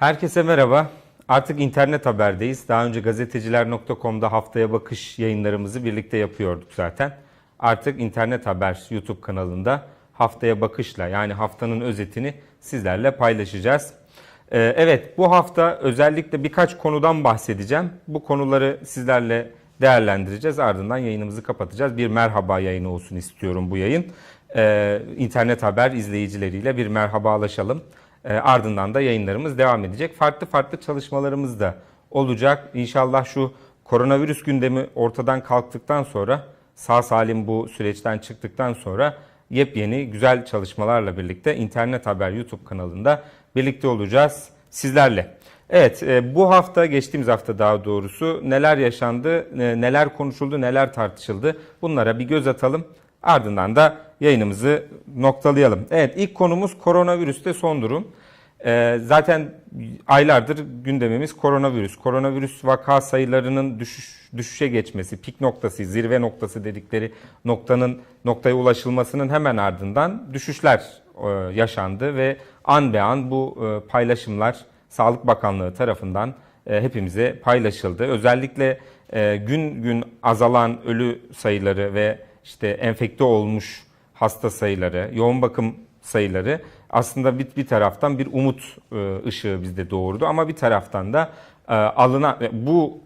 Herkese merhaba. Artık internet haberdeyiz. Daha önce gazeteciler.com'da haftaya bakış yayınlarımızı birlikte yapıyorduk zaten. Artık internet haber YouTube kanalında haftaya bakışla yani haftanın özetini sizlerle paylaşacağız. Ee, Evet bu hafta özellikle birkaç konudan bahsedeceğim. Bu konuları sizlerle değerlendireceğiz. Ardından yayınımızı kapatacağız. Bir merhaba yayını olsun istiyorum bu yayın. Ee, internet haber izleyicileriyle bir merhabalaşalım. Ee, ardından da yayınlarımız devam edecek. Farklı farklı çalışmalarımız da olacak. İnşallah şu koronavirüs gündemi ortadan kalktıktan sonra sağ salim bu süreçten çıktıktan sonra yepyeni güzel çalışmalarla birlikte internet haber YouTube kanalında birlikte olacağız sizlerle. Evet e, bu hafta geçtiğimiz hafta daha doğrusu neler yaşandı, e, neler konuşuldu, neler tartışıldı bunlara bir göz atalım. Ardından da yayınımızı noktalayalım. Evet ilk konumuz koronavirüste son durum. E, Zaten aylardır gündemimiz koronavirüs. Koronavirüs vaka sayılarının düşüş, düşüşe geçmesi, pik noktası, zirve noktası dedikleri noktanın noktaya ulaşılmasının hemen ardından düşüşler e, yaşandı ve an be an bu e, paylaşımlar Sağlık Bakanlığı tarafından e, hepimize paylaşıldı. Özellikle e, gün gün azalan ölü sayıları ve işte enfekte olmuş hasta sayıları, yoğun bakım sayıları aslında bir, bir taraftan bir umut e, ışığı bizde doğurdu ama bir taraftan da e, alınan e, bu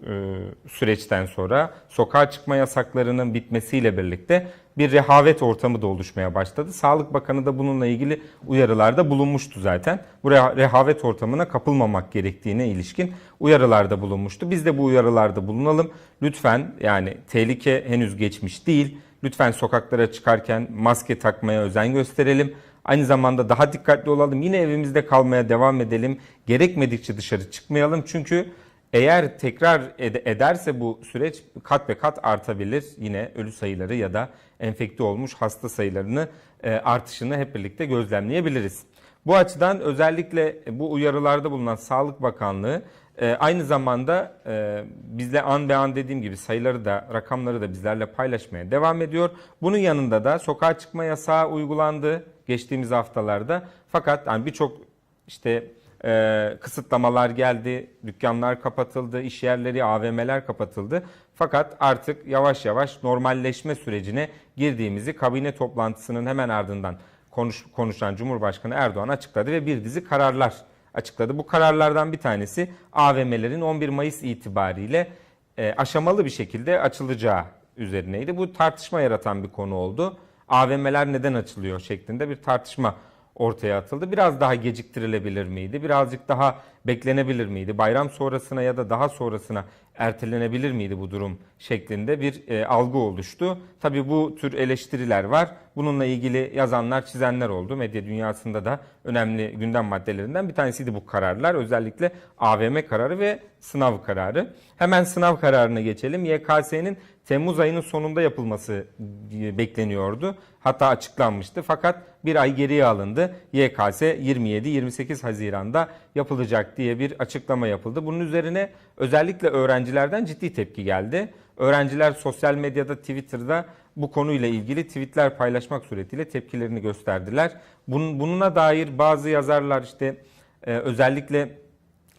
süreçten sonra sokağa çıkma yasaklarının bitmesiyle birlikte bir rehavet ortamı da oluşmaya başladı. Sağlık Bakanı da bununla ilgili uyarılarda bulunmuştu zaten. Bu reha- rehavet ortamına kapılmamak gerektiğine ilişkin uyarılarda bulunmuştu. Biz de bu uyarılarda bulunalım. Lütfen yani tehlike henüz geçmiş değil. Lütfen sokaklara çıkarken maske takmaya özen gösterelim. Aynı zamanda daha dikkatli olalım. Yine evimizde kalmaya devam edelim. Gerekmedikçe dışarı çıkmayalım. Çünkü eğer tekrar ed- ederse bu süreç kat be kat artabilir. Yine ölü sayıları ya da enfekte olmuş hasta sayılarını e, artışını hep birlikte gözlemleyebiliriz. Bu açıdan özellikle bu uyarılarda bulunan Sağlık Bakanlığı e, aynı zamanda e, bizle an be an dediğim gibi sayıları da rakamları da bizlerle paylaşmaya devam ediyor. Bunun yanında da sokağa çıkma yasağı uygulandı geçtiğimiz haftalarda. Fakat yani birçok işte e, kısıtlamalar geldi, dükkanlar kapatıldı, iş yerleri, AVM'ler kapatıldı. Fakat artık yavaş yavaş normalleşme sürecine girdiğimizi kabine toplantısının hemen ardından konuş, konuşan Cumhurbaşkanı Erdoğan açıkladı ve bir dizi kararlar açıkladı. Bu kararlardan bir tanesi AVM'lerin 11 Mayıs itibariyle e, aşamalı bir şekilde açılacağı üzerineydi. Bu tartışma yaratan bir konu oldu. AVM'ler neden açılıyor şeklinde bir tartışma ortaya atıldı. Biraz daha geciktirilebilir miydi? Birazcık daha beklenebilir miydi? Bayram sonrasına ya da daha sonrasına ertelenebilir miydi bu durum şeklinde bir e, algı oluştu. Tabii bu tür eleştiriler var. Bununla ilgili yazanlar, çizenler oldu. Medya dünyasında da önemli gündem maddelerinden bir tanesiydi bu kararlar. Özellikle AVM kararı ve sınav kararı. Hemen sınav kararına geçelim. YKS'nin Temmuz ayının sonunda yapılması bekleniyordu. Hatta açıklanmıştı. Fakat bir ay geriye alındı. YKS 27-28 Haziran'da yapılacak diye bir açıklama yapıldı. Bunun üzerine özellikle öğrencilerden ciddi tepki geldi. Öğrenciler sosyal medyada, Twitter'da bu konuyla ilgili tweetler paylaşmak suretiyle tepkilerini gösterdiler. Bunun, bununa dair bazı yazarlar işte e, özellikle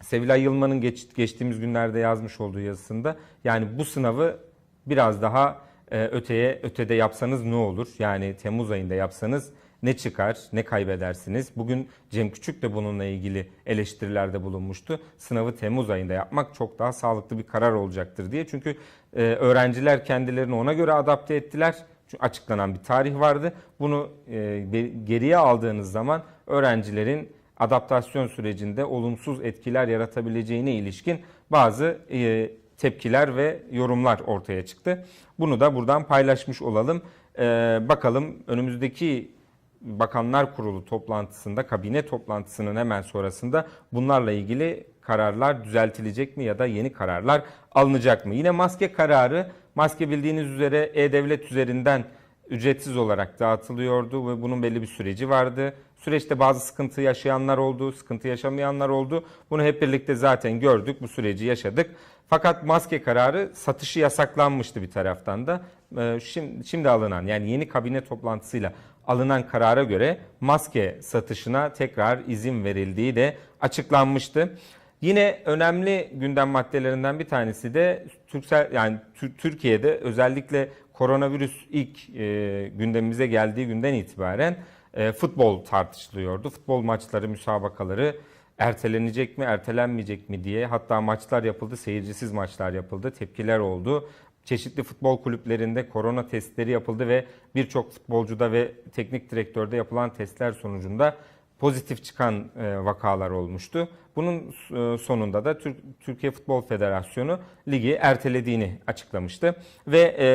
Sevilay Yılmaz'ın geç, geçtiğimiz günlerde yazmış olduğu yazısında yani bu sınavı biraz daha e, öteye ötede yapsanız ne olur? Yani Temmuz ayında yapsanız ne çıkar, ne kaybedersiniz? Bugün Cem Küçük de bununla ilgili eleştirilerde bulunmuştu. Sınavı Temmuz ayında yapmak çok daha sağlıklı bir karar olacaktır diye. Çünkü e, öğrenciler kendilerini ona göre adapte ettiler. Çünkü açıklanan bir tarih vardı. Bunu e, geriye aldığınız zaman öğrencilerin adaptasyon sürecinde olumsuz etkiler yaratabileceğine ilişkin bazı e, tepkiler ve yorumlar ortaya çıktı. Bunu da buradan paylaşmış olalım. E, bakalım önümüzdeki Bakanlar Kurulu toplantısında, kabine toplantısının hemen sonrasında bunlarla ilgili kararlar düzeltilecek mi ya da yeni kararlar alınacak mı? Yine maske kararı, maske bildiğiniz üzere E-Devlet üzerinden ücretsiz olarak dağıtılıyordu ve bunun belli bir süreci vardı. Süreçte bazı sıkıntı yaşayanlar oldu, sıkıntı yaşamayanlar oldu. Bunu hep birlikte zaten gördük, bu süreci yaşadık. Fakat maske kararı satışı yasaklanmıştı bir taraftan da. Ee, Şimdi, şimdi alınan yani yeni kabine toplantısıyla alınan karara göre maske satışına tekrar izin verildiği de açıklanmıştı. Yine önemli gündem maddelerinden bir tanesi de Türksel yani Tü- Türkiye'de özellikle koronavirüs ilk e, gündemimize geldiği günden itibaren e, futbol tartışılıyordu. Futbol maçları, müsabakaları ertelenecek mi, ertelenmeyecek mi diye hatta maçlar yapıldı, seyircisiz maçlar yapıldı, tepkiler oldu. Çeşitli futbol kulüplerinde korona testleri yapıldı ve birçok futbolcuda ve teknik direktörde yapılan testler sonucunda pozitif çıkan e, vakalar olmuştu. Bunun e, sonunda da Türk, Türkiye Futbol Federasyonu ligi ertelediğini açıklamıştı ve e,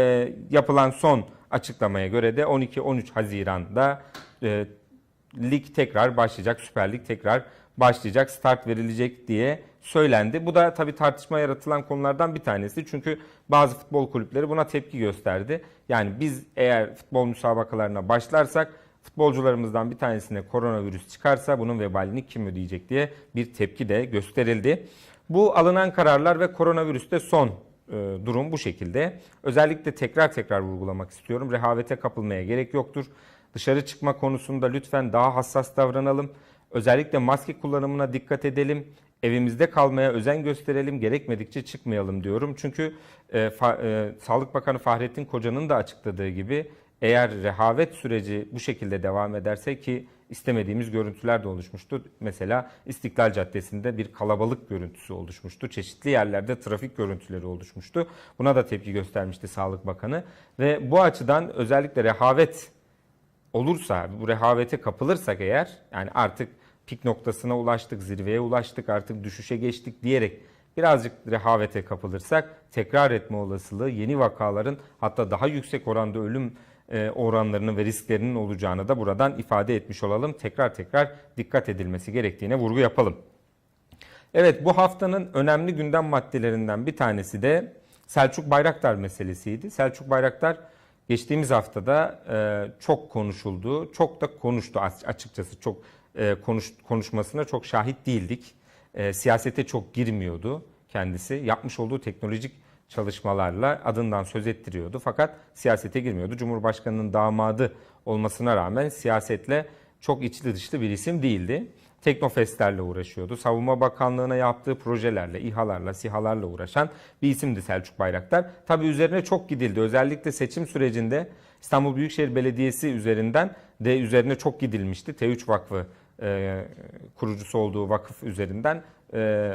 yapılan son açıklamaya göre de 12-13 Haziran'da e, lig tekrar başlayacak, Süper Lig tekrar başlayacak, start verilecek diye söylendi. Bu da tabii tartışma yaratılan konulardan bir tanesi. Çünkü bazı futbol kulüpleri buna tepki gösterdi. Yani biz eğer futbol müsabakalarına başlarsak futbolcularımızdan bir tanesine koronavirüs çıkarsa bunun vebalini kim ödeyecek diye bir tepki de gösterildi. Bu alınan kararlar ve koronavirüste son e, durum bu şekilde. Özellikle tekrar tekrar vurgulamak istiyorum. Rehavete kapılmaya gerek yoktur. Dışarı çıkma konusunda lütfen daha hassas davranalım. Özellikle maske kullanımına dikkat edelim. Evimizde kalmaya özen gösterelim. Gerekmedikçe çıkmayalım diyorum. Çünkü e, fa- e, Sağlık Bakanı Fahrettin Koca'nın da açıkladığı gibi eğer rehavet süreci bu şekilde devam ederse ki istemediğimiz görüntüler de oluşmuştu. Mesela İstiklal Caddesi'nde bir kalabalık görüntüsü oluşmuştu. Çeşitli yerlerde trafik görüntüleri oluşmuştu. Buna da tepki göstermişti Sağlık Bakanı. Ve bu açıdan özellikle rehavet olursa, bu rehavete kapılırsak eğer, yani artık pik noktasına ulaştık, zirveye ulaştık, artık düşüşe geçtik diyerek birazcık rehavete kapılırsak tekrar etme olasılığı yeni vakaların hatta daha yüksek oranda ölüm oranlarının ve risklerinin olacağını da buradan ifade etmiş olalım. Tekrar tekrar dikkat edilmesi gerektiğine vurgu yapalım. Evet bu haftanın önemli gündem maddelerinden bir tanesi de Selçuk Bayraktar meselesiydi. Selçuk Bayraktar geçtiğimiz haftada e, çok konuşuldu, çok da konuştu aç- açıkçası. Çok e, konuş, konuşmasına çok şahit değildik. E, siyasete çok girmiyordu kendisi. Yapmış olduğu teknolojik çalışmalarla adından söz ettiriyordu fakat siyasete girmiyordu. Cumhurbaşkanının damadı olmasına rağmen siyasetle çok içli dışlı bir isim değildi. Teknofestlerle uğraşıyordu. Savunma Bakanlığı'na yaptığı projelerle, İHA'larla, SİHA'larla uğraşan bir isimdi Selçuk Bayraktar. Tabii üzerine çok gidildi. Özellikle seçim sürecinde İstanbul Büyükşehir Belediyesi üzerinden de üzerine çok gidilmişti. T3 Vakfı e, kurucusu olduğu vakıf üzerinden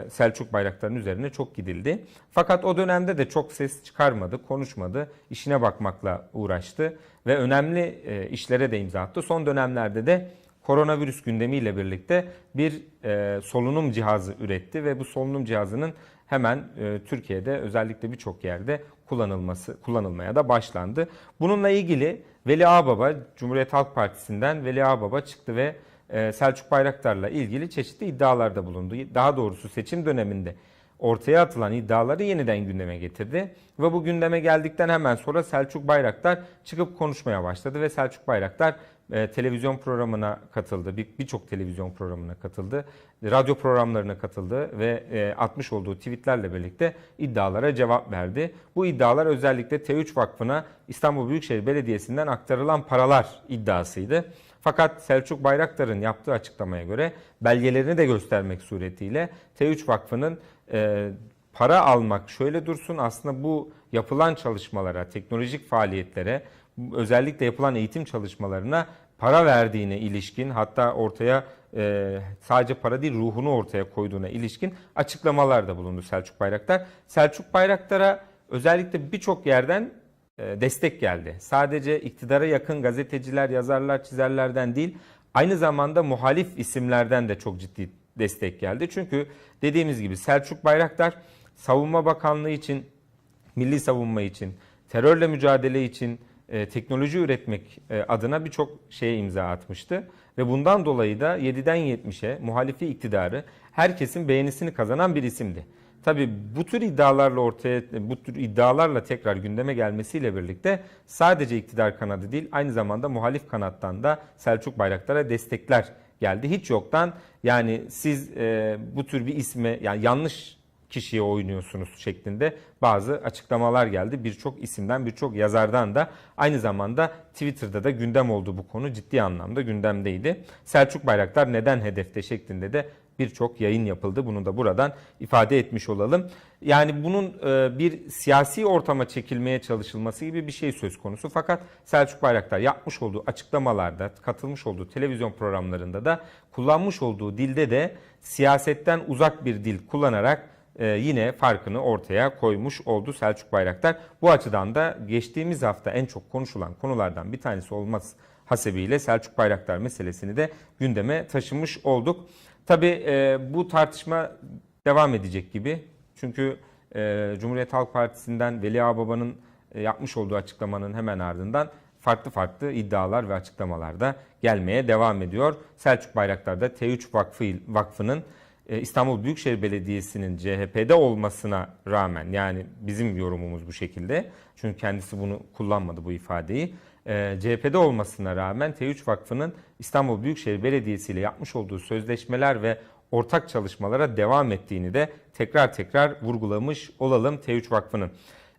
Selçuk Bayraktar'ın üzerine çok gidildi. Fakat o dönemde de çok ses çıkarmadı, konuşmadı, işine bakmakla uğraştı ve önemli e, işlere de imza attı. Son dönemlerde de koronavirüs gündemiyle birlikte bir e, solunum cihazı üretti ve bu solunum cihazının hemen e, Türkiye'de özellikle birçok yerde kullanılması kullanılmaya da başlandı. Bununla ilgili Veli Ağbaba Cumhuriyet Halk Partisi'nden Veli Ağbaba çıktı ve e, Selçuk Bayraktar'la ilgili çeşitli iddialarda bulundu. Daha doğrusu seçim döneminde ortaya atılan iddiaları yeniden gündeme getirdi. Ve bu gündeme geldikten hemen sonra Selçuk Bayraktar çıkıp konuşmaya başladı ve Selçuk Bayraktar e, televizyon programına katıldı. Bir- Birçok televizyon programına katıldı. Radyo programlarına katıldı ve e, atmış olduğu tweetlerle birlikte iddialara cevap verdi. Bu iddialar özellikle T3 Vakfı'na İstanbul Büyükşehir Belediyesi'nden aktarılan paralar iddiasıydı. Fakat Selçuk Bayraktar'ın yaptığı açıklamaya göre belgelerini de göstermek suretiyle T3 Vakfı'nın e, para almak şöyle dursun aslında bu yapılan çalışmalara, teknolojik faaliyetlere, özellikle yapılan eğitim çalışmalarına para verdiğine ilişkin hatta ortaya e, sadece para değil ruhunu ortaya koyduğuna ilişkin açıklamalar da bulundu Selçuk Bayraktar. Selçuk Bayraktar'a özellikle birçok yerden destek geldi. Sadece iktidara yakın gazeteciler, yazarlar, çizerlerden değil, aynı zamanda muhalif isimlerden de çok ciddi destek geldi. Çünkü dediğimiz gibi Selçuk Bayraktar Savunma Bakanlığı için, milli savunma için, terörle mücadele için, e, teknoloji üretmek e, adına birçok şeye imza atmıştı. Ve bundan dolayı da 7'den 70'e muhalifi iktidarı herkesin beğenisini kazanan bir isimdi. Tabii bu tür iddialarla ortaya bu tür iddialarla tekrar gündeme gelmesiyle birlikte sadece iktidar kanadı değil aynı zamanda muhalif kanattan da Selçuk Bayraktar'a destekler geldi. Hiç yoktan yani siz e, bu tür bir isme yani yanlış kişiye oynuyorsunuz şeklinde bazı açıklamalar geldi. Birçok isimden, birçok yazardan da aynı zamanda Twitter'da da gündem oldu bu konu ciddi anlamda gündemdeydi. Selçuk Bayraktar neden hedefte şeklinde de birçok yayın yapıldı. Bunu da buradan ifade etmiş olalım. Yani bunun e, bir siyasi ortama çekilmeye çalışılması gibi bir şey söz konusu. Fakat Selçuk Bayraktar yapmış olduğu açıklamalarda, katılmış olduğu televizyon programlarında da kullanmış olduğu dilde de siyasetten uzak bir dil kullanarak e, yine farkını ortaya koymuş oldu Selçuk Bayraktar. Bu açıdan da geçtiğimiz hafta en çok konuşulan konulardan bir tanesi olmaz hasebiyle Selçuk Bayraktar meselesini de gündeme taşımış olduk. Tabii e, bu tartışma devam edecek gibi. Çünkü e, Cumhuriyet Halk Partisi'nden Veli Ağbaba'nın e, yapmış olduğu açıklamanın hemen ardından farklı farklı iddialar ve açıklamalar da gelmeye devam ediyor. Selçuk Bayraktar da T3 Vakfı, Vakfı'nın e, İstanbul Büyükşehir Belediyesi'nin CHP'de olmasına rağmen yani bizim yorumumuz bu şekilde. Çünkü kendisi bunu kullanmadı bu ifadeyi. E, CHP'de olmasına rağmen T3 Vakfı'nın İstanbul Büyükşehir Belediyesi ile yapmış olduğu sözleşmeler ve ortak çalışmalara devam ettiğini de tekrar tekrar vurgulamış olalım T3 Vakfı'nın.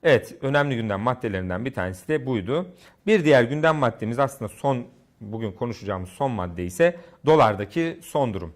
Evet önemli gündem maddelerinden bir tanesi de buydu. Bir diğer gündem maddemiz aslında son bugün konuşacağımız son madde ise dolardaki son durum.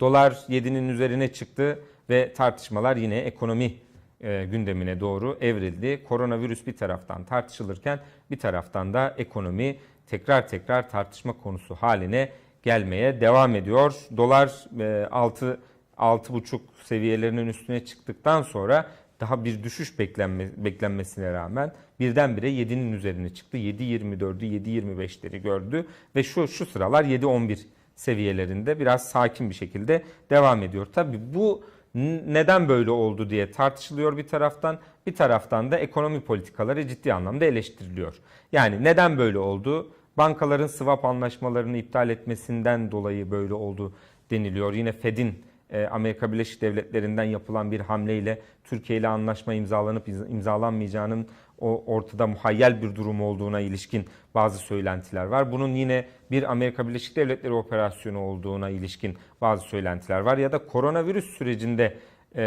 Dolar 7'nin üzerine çıktı ve tartışmalar yine ekonomi e, gündemine doğru evrildi. Koronavirüs bir taraftan tartışılırken bir taraftan da ekonomi tekrar tekrar tartışma konusu haline gelmeye devam ediyor. Dolar e, 6 6,5 seviyelerinin üstüne çıktıktan sonra daha bir düşüş beklenme, beklenmesine rağmen birdenbire 7'nin üzerine çıktı. 7.24'ü 7.25'leri gördü ve şu şu sıralar 7.11 seviyelerinde biraz sakin bir şekilde devam ediyor. Tabii bu neden böyle oldu diye tartışılıyor bir taraftan. Bir taraftan da ekonomi politikaları ciddi anlamda eleştiriliyor. Yani neden böyle oldu? Bankaların swap anlaşmalarını iptal etmesinden dolayı böyle oldu deniliyor. Yine Fed'in e, Amerika Birleşik Devletleri'nden yapılan bir hamleyle Türkiye ile anlaşma imzalanıp imzalanmayacağının o ortada muhayyel bir durum olduğuna ilişkin bazı söylentiler var. Bunun yine bir Amerika Birleşik Devletleri operasyonu olduğuna ilişkin bazı söylentiler var. Ya da koronavirüs sürecinde e,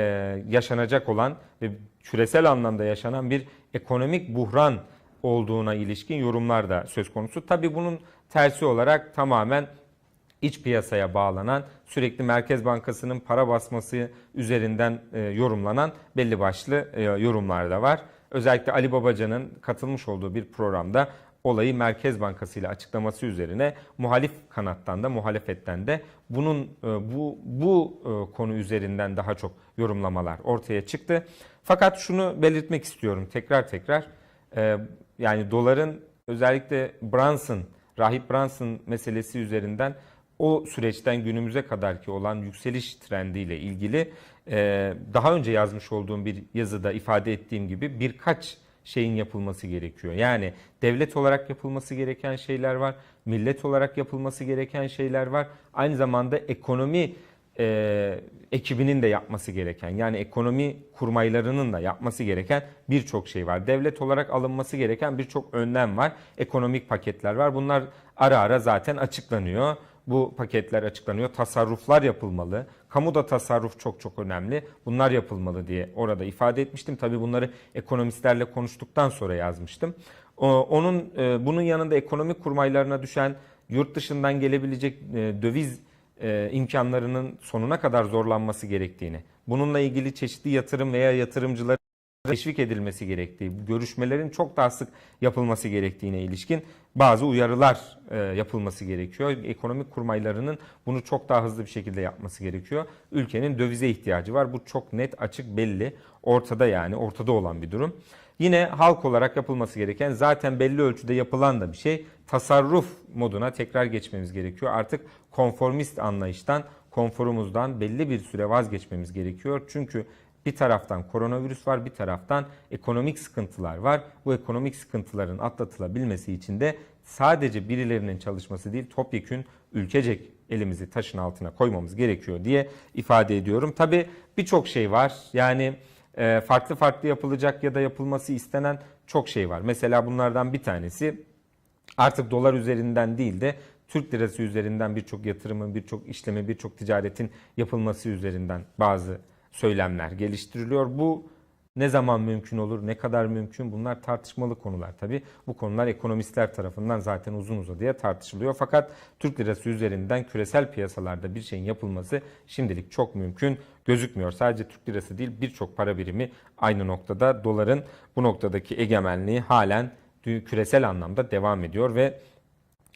yaşanacak olan ve küresel anlamda yaşanan bir ekonomik buhran olduğuna ilişkin yorumlar da söz konusu. Tabii bunun tersi olarak tamamen iç piyasaya bağlanan, sürekli Merkez Bankası'nın para basması üzerinden e, yorumlanan belli başlı e, yorumlar da var. Özellikle Ali Babacan'ın katılmış olduğu bir programda olayı Merkez Bankası ile açıklaması üzerine muhalif kanattan da muhalefetten de bunun e, bu bu e, konu üzerinden daha çok yorumlamalar ortaya çıktı. Fakat şunu belirtmek istiyorum tekrar tekrar e, yani doların özellikle Brunson, Rahip Brunson meselesi üzerinden o süreçten günümüze kadarki olan yükseliş trendiyle ilgili daha önce yazmış olduğum bir yazıda ifade ettiğim gibi birkaç şeyin yapılması gerekiyor. Yani devlet olarak yapılması gereken şeyler var, millet olarak yapılması gereken şeyler var. Aynı zamanda ekonomi e, ekibinin de yapması gereken yani ekonomi kurmaylarının da yapması gereken birçok şey var. Devlet olarak alınması gereken birçok önlem var. Ekonomik paketler var. Bunlar ara ara zaten açıklanıyor bu paketler açıklanıyor. Tasarruflar yapılmalı. Kamuda tasarruf çok çok önemli. Bunlar yapılmalı diye orada ifade etmiştim. Tabii bunları ekonomistlerle konuştuktan sonra yazmıştım. Onun e, bunun yanında ekonomi kurmaylarına düşen yurt dışından gelebilecek e, döviz e, imkanlarının sonuna kadar zorlanması gerektiğini, bununla ilgili çeşitli yatırım veya yatırımcıların teşvik edilmesi gerektiği, görüşmelerin çok daha sık yapılması gerektiğine ilişkin bazı uyarılar e, yapılması gerekiyor. Ekonomik kurmaylarının bunu çok daha hızlı bir şekilde yapması gerekiyor. Ülkenin dövize ihtiyacı var. Bu çok net, açık, belli. Ortada yani, ortada olan bir durum. Yine halk olarak yapılması gereken zaten belli ölçüde yapılan da bir şey. Tasarruf moduna tekrar geçmemiz gerekiyor. Artık konformist anlayıştan, konforumuzdan belli bir süre vazgeçmemiz gerekiyor. Çünkü bir taraftan koronavirüs var, bir taraftan ekonomik sıkıntılar var. Bu ekonomik sıkıntıların atlatılabilmesi için de sadece birilerinin çalışması değil, topyekün ülkecek elimizi taşın altına koymamız gerekiyor diye ifade ediyorum. Tabi birçok şey var. Yani e, farklı farklı yapılacak ya da yapılması istenen çok şey var. Mesela bunlardan bir tanesi artık dolar üzerinden değil de Türk lirası üzerinden birçok yatırımın, birçok işlemi, birçok ticaretin yapılması üzerinden bazı söylemler geliştiriliyor. Bu ne zaman mümkün olur, ne kadar mümkün bunlar tartışmalı konular tabii. Bu konular ekonomistler tarafından zaten uzun uzadıya tartışılıyor. Fakat Türk lirası üzerinden küresel piyasalarda bir şeyin yapılması şimdilik çok mümkün gözükmüyor. Sadece Türk lirası değil birçok para birimi aynı noktada. Doların bu noktadaki egemenliği halen küresel anlamda devam ediyor ve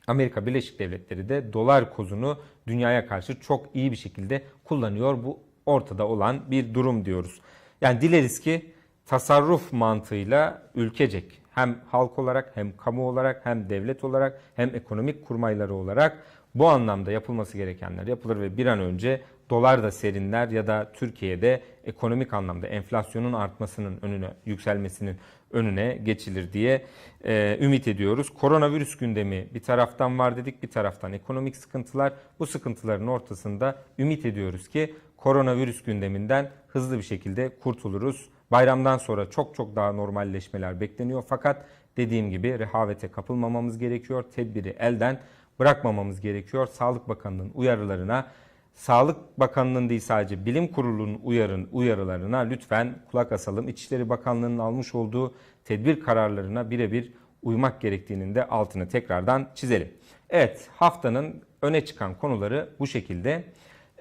Amerika Birleşik Devletleri de dolar kozunu dünyaya karşı çok iyi bir şekilde kullanıyor. Bu ortada olan bir durum diyoruz. Yani dileriz ki tasarruf mantığıyla ülkecek hem halk olarak hem kamu olarak hem devlet olarak hem ekonomik kurmayları olarak bu anlamda yapılması gerekenler yapılır ve bir an önce dolar da serinler ya da Türkiye'de ekonomik anlamda enflasyonun artmasının önüne yükselmesinin önüne geçilir diye e, ümit ediyoruz. Koronavirüs gündemi bir taraftan var dedik bir taraftan ekonomik sıkıntılar. Bu sıkıntıların ortasında ümit ediyoruz ki koronavirüs gündeminden hızlı bir şekilde kurtuluruz. Bayramdan sonra çok çok daha normalleşmeler bekleniyor fakat dediğim gibi rehavete kapılmamamız gerekiyor. Tedbiri elden bırakmamamız gerekiyor. Sağlık Bakanlığı'nın uyarılarına Sağlık Bakanlığı'nın değil sadece Bilim Kurulu'nun uyarın, uyarılarına lütfen kulak asalım. İçişleri Bakanlığı'nın almış olduğu tedbir kararlarına birebir uymak gerektiğinin de altını tekrardan çizelim. Evet haftanın öne çıkan konuları bu şekilde.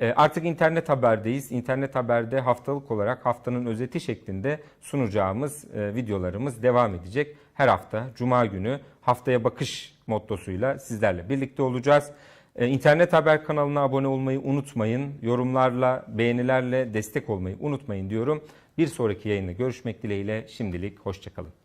E, Artık internet haberdeyiz. İnternet haberde haftalık olarak haftanın özeti şeklinde sunacağımız e, videolarımız devam edecek. Her hafta Cuma günü haftaya bakış mottosuyla sizlerle birlikte olacağız. E, İnternet haber kanalına abone olmayı unutmayın. Yorumlarla, beğenilerle destek olmayı unutmayın diyorum. Bir sonraki yayında görüşmek dileğiyle şimdilik hoşçakalın.